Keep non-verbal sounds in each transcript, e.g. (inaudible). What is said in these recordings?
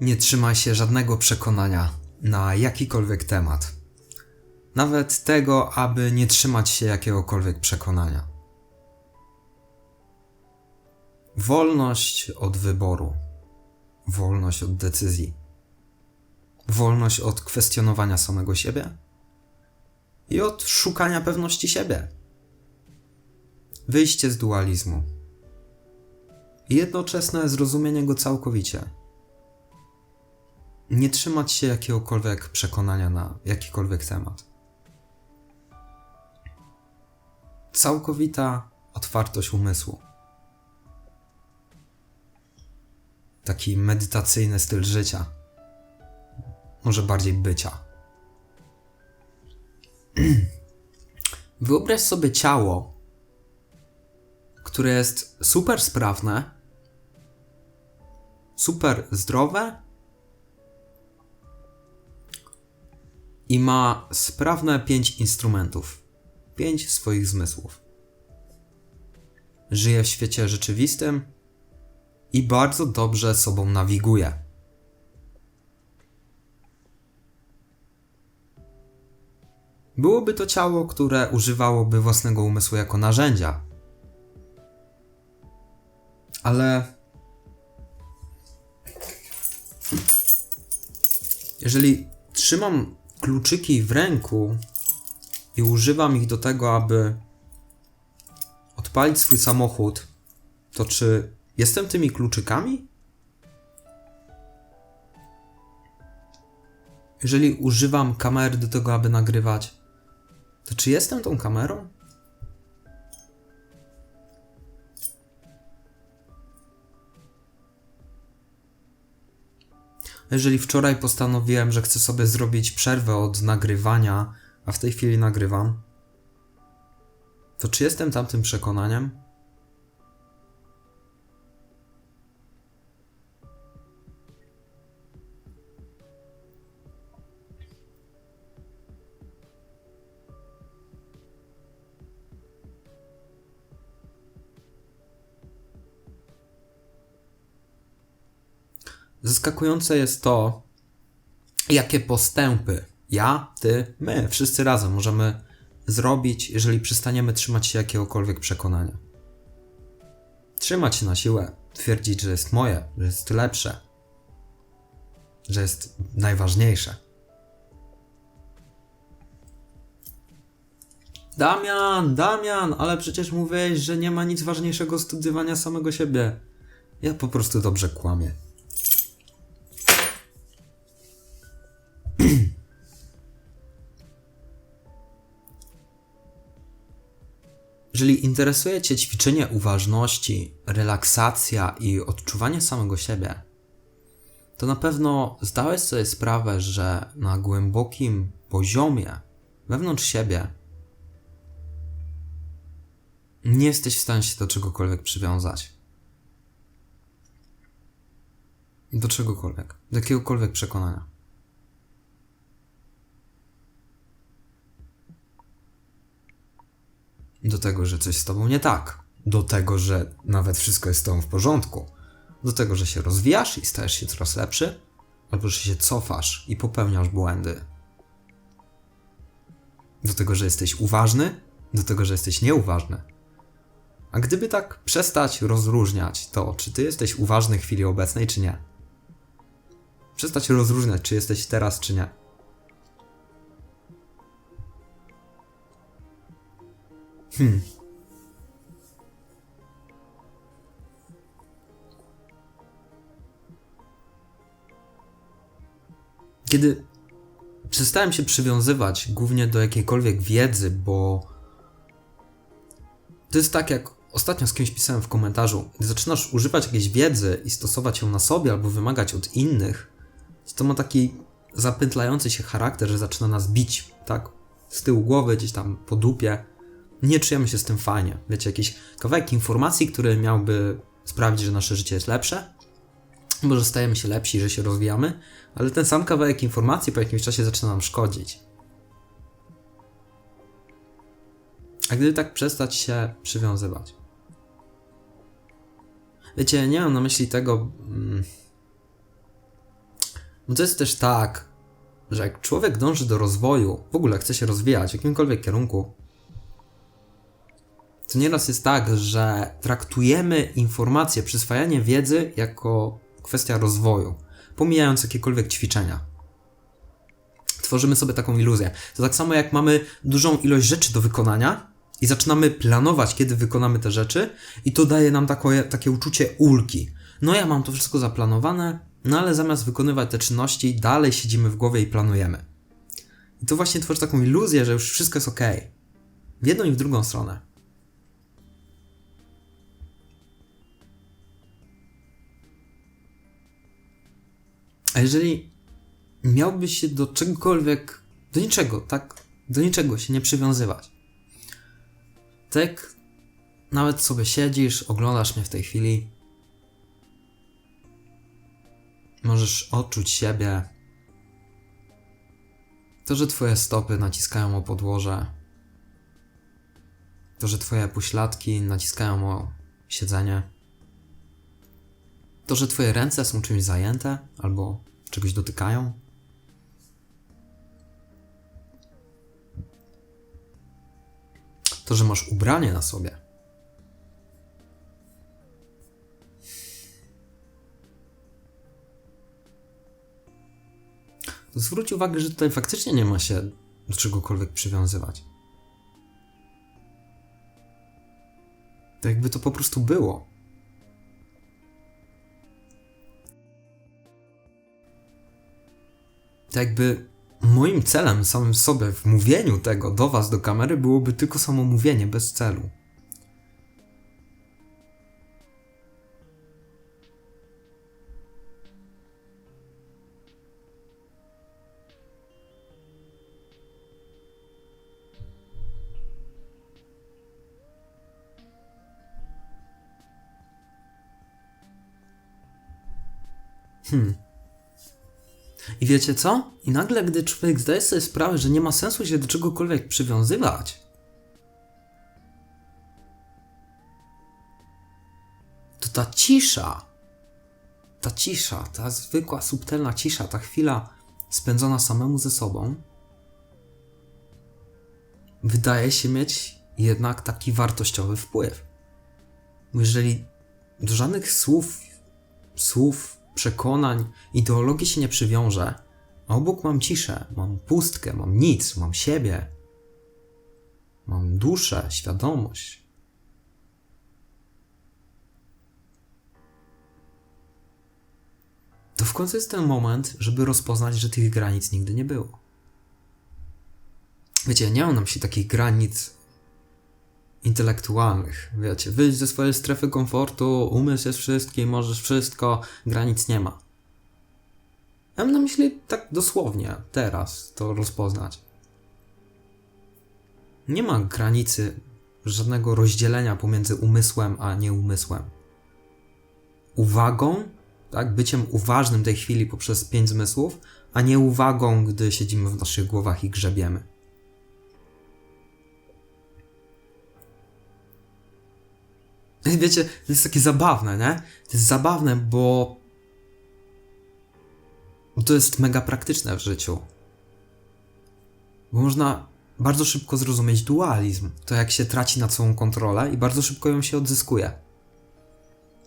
Nie trzymaj się żadnego przekonania na jakikolwiek temat. Nawet tego, aby nie trzymać się jakiegokolwiek przekonania. Wolność od wyboru, wolność od decyzji, wolność od kwestionowania samego siebie i od szukania pewności siebie. Wyjście z dualizmu i jednoczesne zrozumienie go całkowicie. Nie trzymać się jakiegokolwiek przekonania na jakikolwiek temat. Całkowita otwartość umysłu. Taki medytacyjny styl życia. Może bardziej bycia. (clears throat) Wyobraź sobie ciało, które jest super sprawne, super zdrowe i ma sprawne pięć instrumentów, pięć swoich zmysłów. Żyje w świecie rzeczywistym i bardzo dobrze sobą nawiguje. Byłoby to ciało, które używałoby własnego umysłu jako narzędzia. Ale jeżeli trzymam kluczyki w ręku i używam ich do tego, aby odpalić swój samochód, to czy jestem tymi kluczykami? Jeżeli używam kamery do tego, aby nagrywać, to czy jestem tą kamerą? Jeżeli wczoraj postanowiłem, że chcę sobie zrobić przerwę od nagrywania, a w tej chwili nagrywam, to czy jestem tamtym przekonaniem? Zaskakujące jest to, jakie postępy ja, ty, my, wszyscy razem możemy zrobić, jeżeli przestaniemy trzymać się jakiegokolwiek przekonania. Trzymać się na siłę, twierdzić, że jest moje, że jest lepsze, że jest najważniejsze. Damian, Damian, ale przecież mówiłeś, że nie ma nic ważniejszego studiowania samego siebie. Ja po prostu dobrze kłamię. Jeżeli interesuje Cię ćwiczenie uważności, relaksacja i odczuwanie samego siebie, to na pewno zdałeś sobie sprawę, że na głębokim poziomie wewnątrz siebie nie jesteś w stanie się do czegokolwiek przywiązać. Do czegokolwiek, do jakiegokolwiek przekonania. Do tego, że coś z tobą nie tak, do tego, że nawet wszystko jest z tobą w porządku, do tego, że się rozwijasz i stajesz się coraz lepszy, albo że się cofasz i popełniasz błędy. Do tego, że jesteś uważny, do tego, że jesteś nieuważny. A gdyby tak przestać rozróżniać to, czy ty jesteś uważny w chwili obecnej, czy nie. Przestać rozróżniać, czy jesteś teraz, czy nie Hmm. Kiedy przestałem się przywiązywać głównie do jakiejkolwiek wiedzy, bo to jest tak, jak ostatnio z kimś pisałem w komentarzu, gdy zaczynasz używać jakiejś wiedzy i stosować ją na sobie albo wymagać od innych, to ma taki zapętlający się charakter, że zaczyna nas bić, tak? Z tyłu głowy, gdzieś tam po dupie nie czujemy się z tym fajnie. Wiecie, jakiś kawałek informacji, który miałby sprawić, że nasze życie jest lepsze, może stajemy się lepsi, że się rozwijamy, ale ten sam kawałek informacji po jakimś czasie zaczyna nam szkodzić. A gdyby tak przestać się przywiązywać? Wiecie, nie mam na myśli tego. Mm, Bo to jest też tak, że jak człowiek dąży do rozwoju, w ogóle chce się rozwijać w jakimkolwiek kierunku, to nieraz jest tak, że traktujemy informacje, przyswajanie wiedzy jako kwestia rozwoju, pomijając jakiekolwiek ćwiczenia. Tworzymy sobie taką iluzję. To tak samo jak mamy dużą ilość rzeczy do wykonania i zaczynamy planować, kiedy wykonamy te rzeczy, i to daje nam takie, takie uczucie ulgi. No ja mam to wszystko zaplanowane, no ale zamiast wykonywać te czynności, dalej siedzimy w głowie i planujemy. I to właśnie tworzy taką iluzję, że już wszystko jest ok. W jedną i w drugą stronę. A jeżeli miałbyś się do czegokolwiek, do niczego, tak, do niczego się nie przywiązywać. Tak, nawet sobie siedzisz, oglądasz mnie w tej chwili, możesz odczuć siebie. To, że twoje stopy naciskają o podłoże, to, że twoje pośladki naciskają o siedzenie, to, że twoje ręce są czymś zajęte albo czegoś dotykają. To, że masz ubranie na sobie. To zwróć uwagę, że tutaj faktycznie nie ma się do czegokolwiek przywiązywać. Tak jakby to po prostu było. Tak jakby moim celem samym sobie w mówieniu tego do Was, do kamery, byłoby tylko samo mówienie bez celu. Hmm. I wiecie co? I nagle, gdy człowiek zdaje sobie sprawę, że nie ma sensu się do czegokolwiek przywiązywać, to ta cisza, ta cisza, ta zwykła, subtelna cisza, ta chwila spędzona samemu ze sobą, wydaje się mieć jednak taki wartościowy wpływ. Jeżeli do żadnych słów, słów, przekonań, ideologii się nie przywiążę, a obok mam ciszę, mam pustkę, mam nic, mam siebie, mam duszę, świadomość. To w końcu jest ten moment, żeby rozpoznać, że tych granic nigdy nie było. Wiecie, nie mam na myśli takich granic intelektualnych. Wiecie, wyjść ze swojej strefy komfortu, umysł jest wszystkim, możesz wszystko, granic nie ma. Ja mam na myśli tak dosłownie, teraz to rozpoznać. Nie ma granicy, żadnego rozdzielenia pomiędzy umysłem a nieumysłem. Uwagą, tak, byciem uważnym tej chwili poprzez pięć zmysłów, a nie uwagą, gdy siedzimy w naszych głowach i grzebiemy. Wiecie, to jest takie zabawne, nie? To jest zabawne, bo to jest mega praktyczne w życiu. Bo można bardzo szybko zrozumieć dualizm. To jak się traci nad sobą kontrolę i bardzo szybko ją się odzyskuje.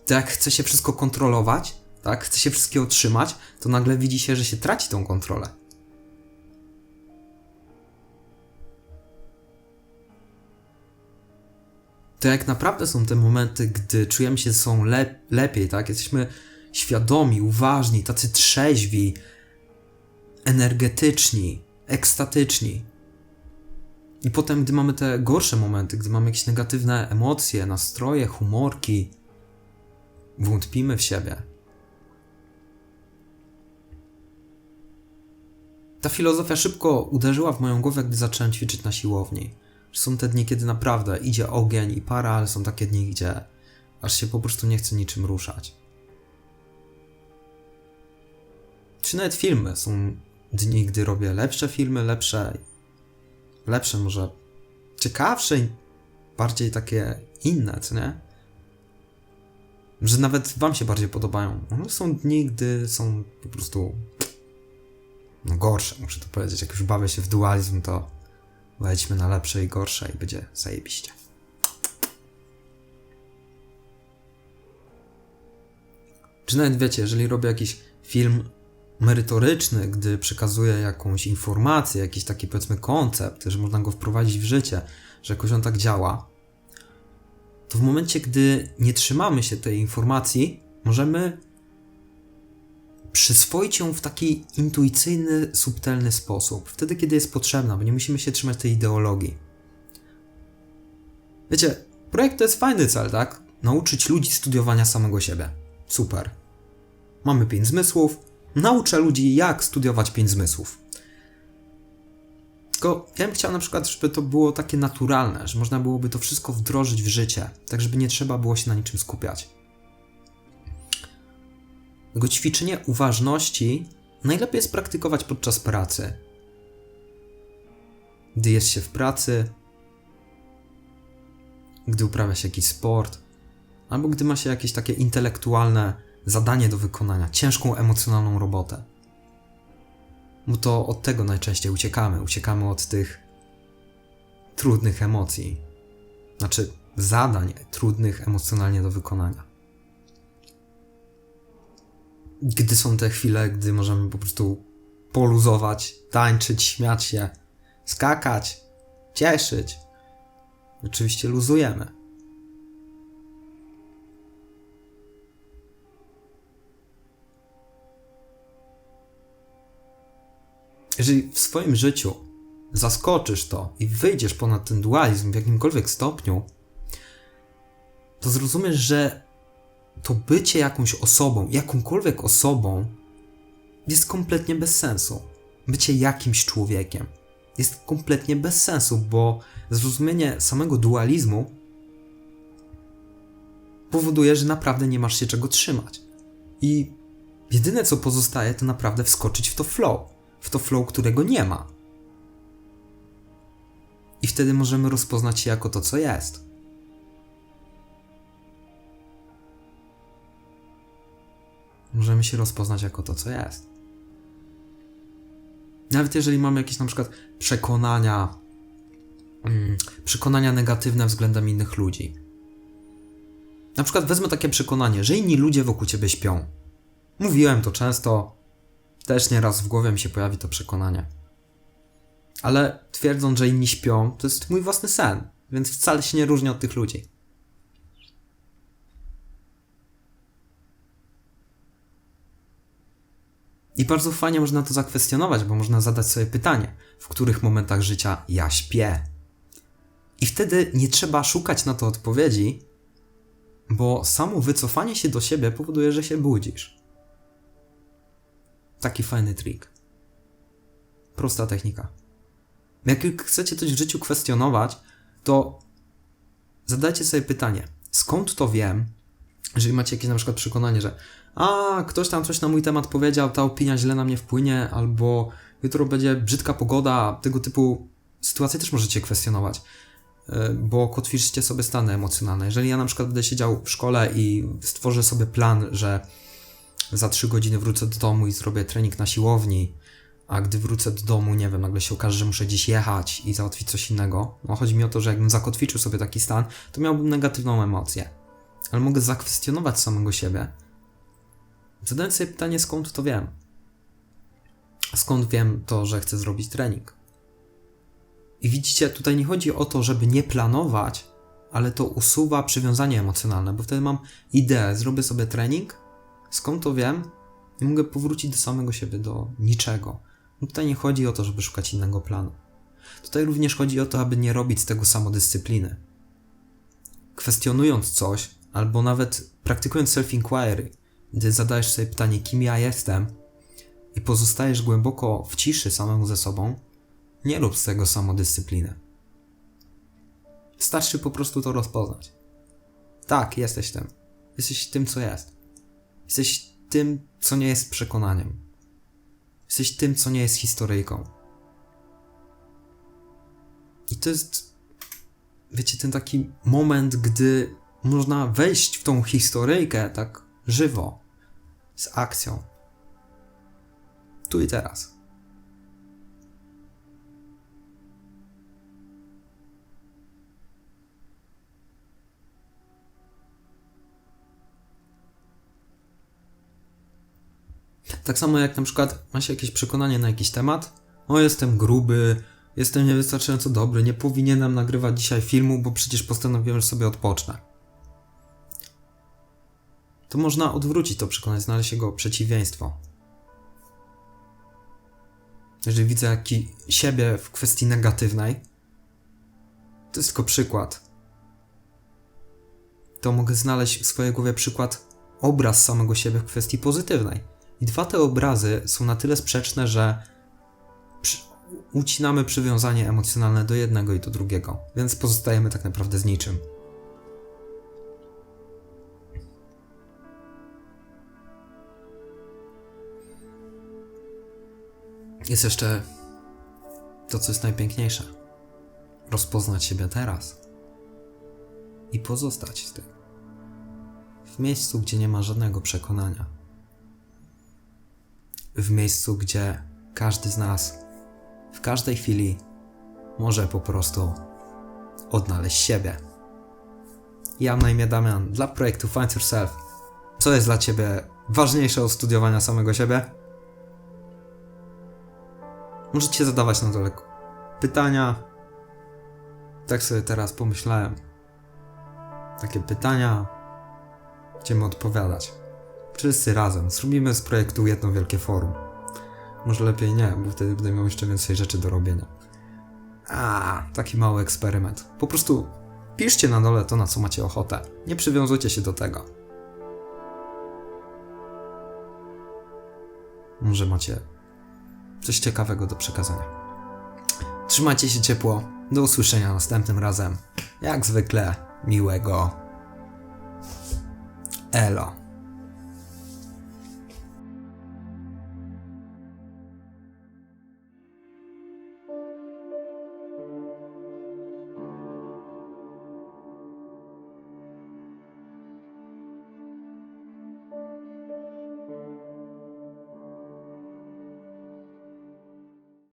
To jak chce się wszystko kontrolować, tak, chce się wszystkiego trzymać, to nagle widzi się, że się traci tą kontrolę. To jak naprawdę są te momenty, gdy czujemy się są le lepiej, tak? Jesteśmy świadomi, uważni, tacy trzeźwi, energetyczni, ekstatyczni. I potem, gdy mamy te gorsze momenty, gdy mamy jakieś negatywne emocje, nastroje, humorki, wątpimy w siebie. Ta filozofia szybko uderzyła w moją głowę, gdy zacząłem ćwiczyć na siłowni. Są te dni, kiedy naprawdę idzie ogień i para, ale są takie dni, gdzie aż się po prostu nie chce niczym ruszać. Czy nawet filmy. Są dni, gdy robię lepsze filmy, lepsze, lepsze może ciekawsze i bardziej takie inne, co nie? Że nawet wam się bardziej podobają. No, są dni, gdy są po prostu No gorsze, muszę to powiedzieć. Jak już bawię się w dualizm, to wejdźmy na lepsze i gorsze i będzie zajebiście. Czy nawet wiecie, jeżeli robię jakiś film merytoryczny, gdy przekazuję jakąś informację, jakiś taki powiedzmy koncept, że można go wprowadzić w życie, że jakoś on tak działa, to w momencie, gdy nie trzymamy się tej informacji, możemy przyswoić ją w taki intuicyjny, subtelny sposób. Wtedy, kiedy jest potrzebna, bo nie musimy się trzymać tej ideologii. Wiecie, projekt to jest fajny cel, tak? Nauczyć ludzi studiowania samego siebie. Super. Mamy pięć zmysłów. Nauczę ludzi, jak studiować pięć zmysłów. Tylko ja bym chciał na przykład, żeby to było takie naturalne, że można byłoby to wszystko wdrożyć w życie, tak żeby nie trzeba było się na niczym skupiać. Tego ćwiczenie uważności najlepiej jest praktykować podczas pracy. Gdy jest się w pracy, gdy uprawia się jakiś sport, albo gdy ma się jakieś takie intelektualne zadanie do wykonania, ciężką emocjonalną robotę. Bo to od tego najczęściej uciekamy. Uciekamy od tych trudnych emocji. Znaczy, zadań trudnych emocjonalnie do wykonania. Gdy są te chwile, gdy możemy po prostu poluzować, tańczyć, śmiać się, skakać, cieszyć, oczywiście luzujemy. Jeżeli w swoim życiu zaskoczysz to i wyjdziesz ponad ten dualizm w jakimkolwiek stopniu, to zrozumiesz, że to bycie jakąś osobą, jakąkolwiek osobą, jest kompletnie bez sensu. Bycie jakimś człowiekiem jest kompletnie bez sensu, bo zrozumienie samego dualizmu powoduje, że naprawdę nie masz się czego trzymać. I jedyne co pozostaje, to naprawdę wskoczyć w to flow w to flow, którego nie ma. I wtedy możemy rozpoznać się jako to, co jest. Możemy się rozpoznać jako to, co jest. Nawet jeżeli mamy jakieś na przykład przekonania, mm, przekonania negatywne względem innych ludzi. Na przykład wezmę takie przekonanie, że inni ludzie wokół ciebie śpią. Mówiłem to często, też nieraz w głowie mi się pojawi to przekonanie. Ale twierdząc, że inni śpią, to jest mój własny sen, więc wcale się nie różni od tych ludzi. I bardzo fajnie można to zakwestionować, bo można zadać sobie pytanie, w których momentach życia ja śpię. I wtedy nie trzeba szukać na to odpowiedzi, bo samo wycofanie się do siebie powoduje, że się budzisz. Taki fajny trik. Prosta technika. Jak chcecie coś w życiu kwestionować, to zadajcie sobie pytanie, skąd to wiem, jeżeli macie jakieś na przykład przekonanie, że a, ktoś tam coś na mój temat powiedział, ta opinia źle na mnie wpłynie, albo jutro będzie brzydka pogoda, tego typu sytuacje też możecie kwestionować, e, bo kotwiczycie sobie stany emocjonalne. Jeżeli ja na przykład będę siedział w szkole i stworzę sobie plan, że za 3 godziny wrócę do domu i zrobię trening na siłowni, a gdy wrócę do domu, nie wiem, nagle się okaże, że muszę gdzieś jechać i załatwić coś innego. No chodzi mi o to, że jakbym zakotwiczył sobie taki stan, to miałbym negatywną emocję. Ale mogę zakwestionować samego siebie. Zadając sobie pytanie, skąd to wiem? Skąd wiem to, że chcę zrobić trening? I widzicie, tutaj nie chodzi o to, żeby nie planować, ale to usuwa przywiązanie emocjonalne, bo wtedy mam ideę, zrobię sobie trening, Skąd to wiem? Nie mogę powrócić do samego siebie, do niczego. No tutaj nie chodzi o to, żeby szukać innego planu. Tutaj również chodzi o to, aby nie robić z tego samodyscypliny. Kwestionując coś, albo nawet praktykując self-inquiry, gdy zadajesz sobie pytanie, kim ja jestem, i pozostajesz głęboko w ciszy samemu ze sobą, nie rób z tego samodyscypliny. Wystarczy po prostu to rozpoznać. Tak, jesteś tym. Jesteś tym, co jest. Jesteś tym, co nie jest przekonaniem. Jesteś tym, co nie jest historyjką. I to jest, wiecie, ten taki moment, gdy można wejść w tą historyjkę tak żywo, z akcją. Tu i teraz. Tak samo jak na przykład ma się jakieś przekonanie na jakiś temat, o jestem gruby, jestem niewystarczająco dobry, nie powinienem nagrywać dzisiaj filmu, bo przecież postanowiłem, że sobie odpocznę. To można odwrócić to przekonanie, znaleźć jego przeciwieństwo. Jeżeli widzę jaki siebie w kwestii negatywnej, to jest tylko przykład. To mogę znaleźć w swojej głowie przykład, obraz samego siebie w kwestii pozytywnej. I dwa te obrazy są na tyle sprzeczne, że przy, ucinamy przywiązanie emocjonalne do jednego i do drugiego, więc pozostajemy tak naprawdę z niczym. Jest jeszcze to, co jest najpiękniejsze. Rozpoznać siebie teraz i pozostać z tym. W miejscu, gdzie nie ma żadnego przekonania. W miejscu, gdzie każdy z nas w każdej chwili może po prostu odnaleźć siebie. Ja mam na imię Damian dla projektu Find Yourself. Co jest dla Ciebie ważniejsze od studiowania samego siebie? Możecie zadawać na dole pytania. Tak sobie teraz pomyślałem. Takie pytania. Będziemy odpowiadać. Wszyscy razem. Zrobimy z projektu jedno wielkie forum. Może lepiej nie, bo wtedy będę miał jeszcze więcej rzeczy do robienia. A, taki mały eksperyment. Po prostu piszcie na dole to, na co macie ochotę. Nie przywiązujcie się do tego. Może macie coś ciekawego do przekazania. Trzymajcie się ciepło. Do usłyszenia następnym razem. Jak zwykle, miłego. Elo.